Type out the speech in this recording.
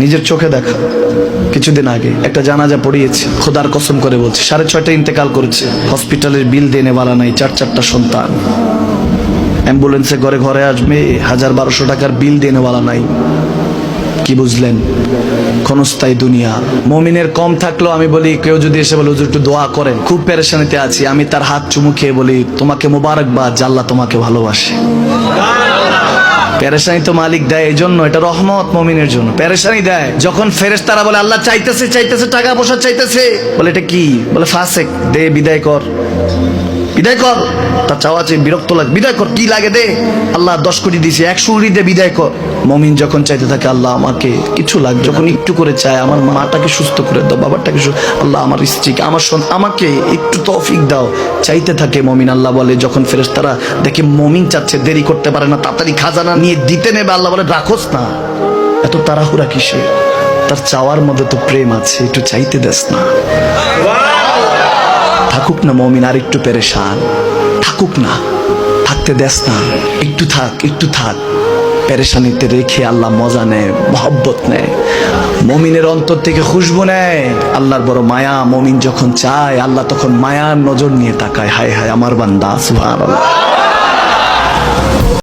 নিজের চোখে দেখা। কিছুদিন আগে একটা জানাজা পড়িয়েছে। খোদার কসম করে বলছে, সাড়ে ছয়টা ইন্তেকাল করেছে। হসপিটালের বিল দেনে বালা নাই, চার চারটা সন্তান। অ্যাম্বুলেন্সে ঘরে ঘরে আসবে, হাজার বারোশো টাকার বিল দেনেওয়ালা নাই। কি বুঝলেন? ক্ষণস্থায়ী দুনিয়া। মমিনের কম থাকলেও আমি বলি, কেউ যদি এসে বলে, হুজুর, একটু দোয়া করেন। খুব পেরেশানিতে আছি। আমি তার হাত চুমু খেয়ে বলি, তোমাকে মোবারকবাদ জাল্লা তোমাকে ভালোবাসে। পেরেশানি তো মালিক দেয় এই জন্য এটা রহমত মমিনের জন্য। পেরেশানি দেয়, যখন ফেরেস তারা বলে, আল্লাহ চাইতেছে চাইতেছে, টাকা পয়সা চাইতেছে। বলে, এটা কি? বলে, ফাসেক, দে, বিদায় কর। বিদায় কর। তার চাওয়া চেয়ে বিরক্ত লাগে বিদায় কর, কি লাগে দে? আল্লাহ দশ কোটি দিয়েছে একশো কোটি দে বিদায় কর। মমিন যখন চাইতে থাকে, আল্লাহ আমাকে কিছু লাগবে যখন একটু করে চায়, আমার মাটাকে সুস্থ করে দাও, বাবাটাকে আল্লাহ আমার স্ত্রীকে, আমার আমাকে একটু তৌফিক দাও। চাইতে থাকে মমিন, আল্লাহ বলে, যখন ফেরেশতারা দেখে মমিন চাচ্ছে, দেরি করতে পারে না, তাড়াতাড়ি খাজানা নিয়ে দিতে নেবে, আল্লাহ বলে, রাখোস না। এত তাড়াহুড়া কিসে তার চাওয়ার মধ্যে তো প্রেম আছে, একটু চাইতে দেস না। না মমিন, আর একটু পেরেশান। থাকুক না, থাকতে দেস না। একটু থাক একটু থাক। পেরেশানিতে রেখে আল্লাহ মজা নেয়, মহব্বত নেয়। মমিনের অন্তর থেকে খুশবু নেয়। আল্লাহর বড় মায়া, মমিন যখন চায়, আল্লাহ তখন মায়ার নজর নিয়ে তাকায়। হায় হায়, আমার বান্দা, সুবহানাল্লাহ।